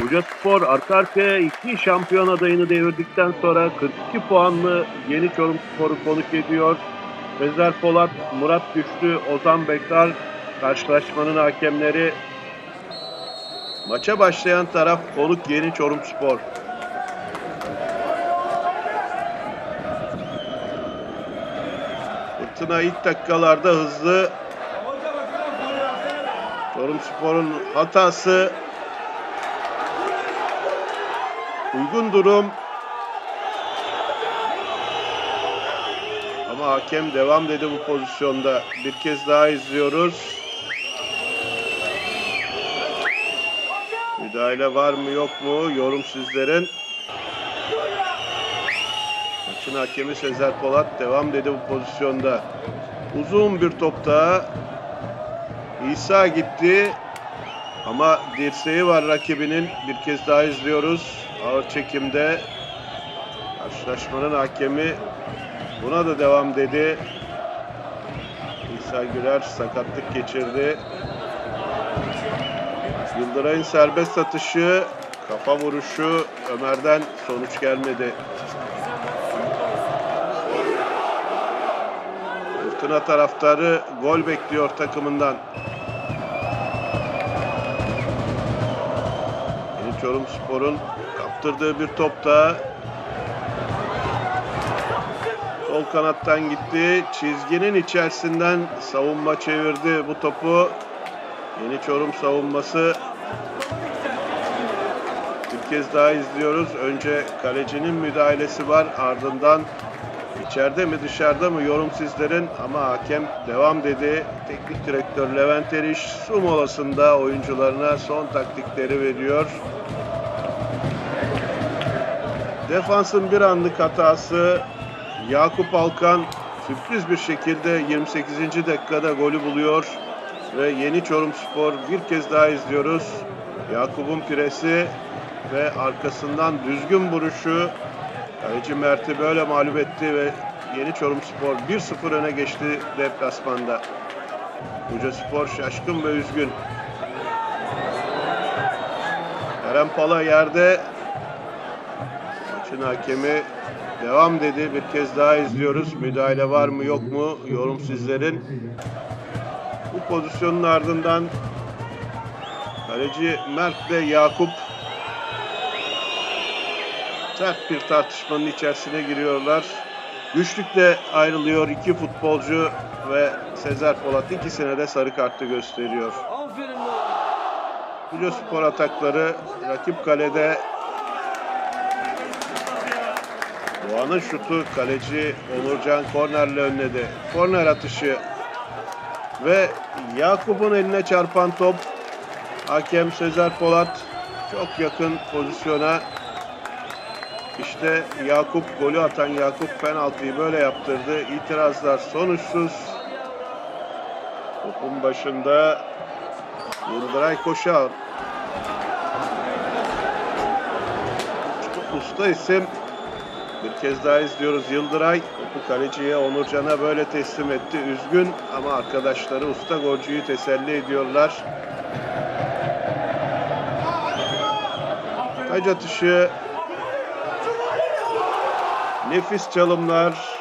Buca Spor arka arkaya iki şampiyon adayını devirdikten sonra 42 puanlı Yeni Çorum Spor'u konuk ediyor. Sezer Polat, Murat Güçlü, Ozan Bektar karşılaşmanın hakemleri. Maça başlayan taraf konuk Yeni Çorum Spor. Fırtına ilk dakikalarda hızlı. Çorum Spor'un hatası. Uygun durum. Ama hakem devam dedi bu pozisyonda. Bir kez daha izliyoruz. Müdahale var mı yok mu? Yorum sizlerin. Maçın hakemi Sezer Polat devam dedi bu pozisyonda. Uzun bir top daha. İsa gitti. Ama dirseği var rakibinin. Bir kez daha izliyoruz. Ağır çekimde. Karşılaşmanın hakemi buna da devam dedi. İsa Güler sakatlık geçirdi. Yıldıray'ın serbest atışı, kafa vuruşu Ömer'den sonuç gelmedi. Fırtına taraftarı gol bekliyor takımından. Çorum Spor'un kaptırdığı bir top da sol kanattan gitti. Çizginin içerisinden savunma çevirdi bu topu. Yeni Çorum savunması bir kez daha izliyoruz. Önce kalecinin müdahalesi var. Ardından içeride mi dışarıda mı yorum sizlerin ama hakem devam dedi. Teknik direktör Levent Eriş su molasında oyuncularına son taktikleri veriyor. Defansın bir anlık hatası Yakup Alkan sürpriz bir şekilde 28. dakikada golü buluyor ve Yeni Çorum Spor bir kez daha izliyoruz. Yakup'un piresi ve arkasından düzgün vuruşu Kaleci Mert'i böyle mağlup etti ve Yeni Çorum Spor 1-0 öne geçti deplasmanda. Buca Spor şaşkın ve üzgün. Eren Pala yerde. Maçın hakemi devam dedi. Bir kez daha izliyoruz. Müdahale var mı yok mu? Yorum sizlerin. Bu pozisyonun ardından kaleci Mert ve Yakup sert bir tartışmanın içerisine giriyorlar. Güçlükle ayrılıyor iki futbolcu ve Sezer Polat ikisine de sarı kartı gösteriyor. Buca Spor atakları rakip kalede Doğan'ın şutu kaleci Onurcan kornerle önledi. Korner atışı ve Yakup'un eline çarpan top hakem Sezer Polat çok yakın pozisyona işte Yakup golü atan Yakup penaltıyı böyle yaptırdı. İtirazlar sonuçsuz. Topun başında Yıldıray Koşar. Usta isim. Bir kez daha izliyoruz. Yıldıray topu kaleciye Onurcan'a böyle teslim etti. Üzgün ama arkadaşları usta golcüyü teselli ediyorlar. Taç atışı Nefis çalımlar.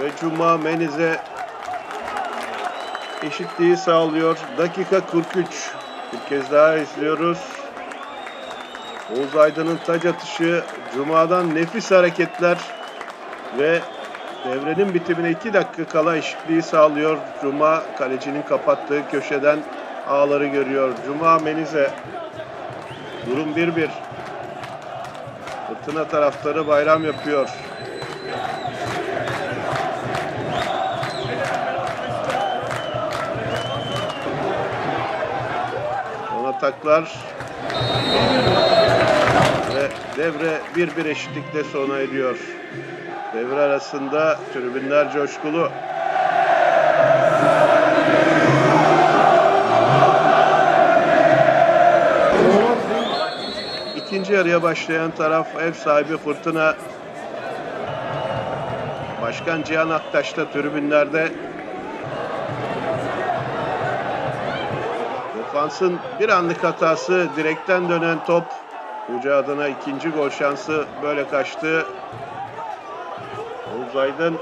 Ve Cuma Meniz'e eşitliği sağlıyor. Dakika 43. Bir kez daha izliyoruz. Oğuz Aydın'ın taç atışı. Cuma'dan nefis hareketler. Ve devrenin bitimine 2 dakika kala eşitliği sağlıyor. Cuma kalecinin kapattığı köşeden ağları görüyor. Cuma Meniz'e. Durum 1-1. Fırtına taraftarı bayram yapıyor. Son ataklar ve devre bir bir eşitlikle sona eriyor. Devre arasında tribünler coşkulu. İkinci yarıya başlayan taraf ev sahibi Fırtına. Başkan Cihan Aktaş da tribünlerde. Defansın bir anlık hatası direkten dönen top. Hoca adına ikinci gol şansı böyle kaçtı. Oğuz Aydın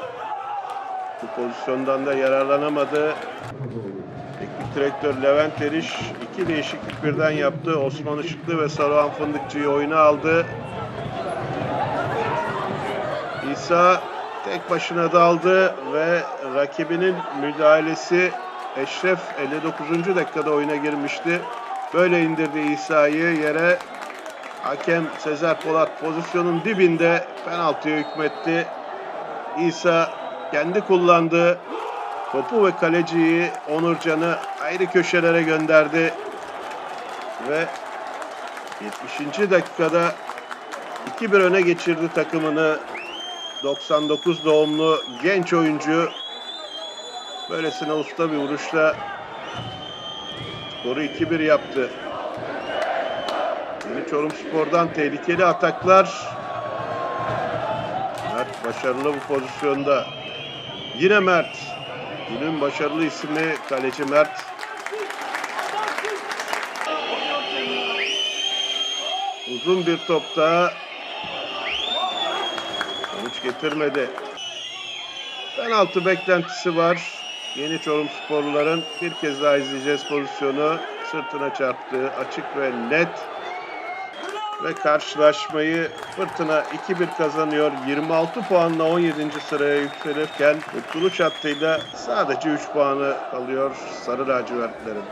bu pozisyondan da yararlanamadı. Teknik direktör Levent Eriş iki değişiklik birden yaptı. Osman Işıklı ve Saruhan Fındıkçı'yı oyuna aldı. İsa tek başına daldı ve rakibinin müdahalesi Eşref 59. dakikada oyuna girmişti. Böyle indirdi İsa'yı yere. Hakem Sezer Polat pozisyonun dibinde penaltıya hükmetti. İsa kendi kullandı. Topu ve kaleciyi Onurcan'ı ayrı köşelere gönderdi. Ve 70. dakikada 2-1 öne geçirdi takımını. 99 doğumlu genç oyuncu böylesine usta bir vuruşla skoru 2-1 yaptı. Yeni Çorum Spor'dan tehlikeli ataklar. Mert başarılı bu pozisyonda. Yine Mert. Günün başarılı ismi kaleci Mert. Uzun bir topta sonuç getirmedi. Penaltı beklentisi var. Yeni Çorum sporluların bir kez daha izleyeceğiz pozisyonu. Sırtına çarptı. Açık ve net. Ve karşılaşmayı Fırtına 2-1 kazanıyor. 26 puanla 17. sıraya yükselirken kurtuluş hattıyla sadece 3 puanı alıyor Sarı Lacivertlerin.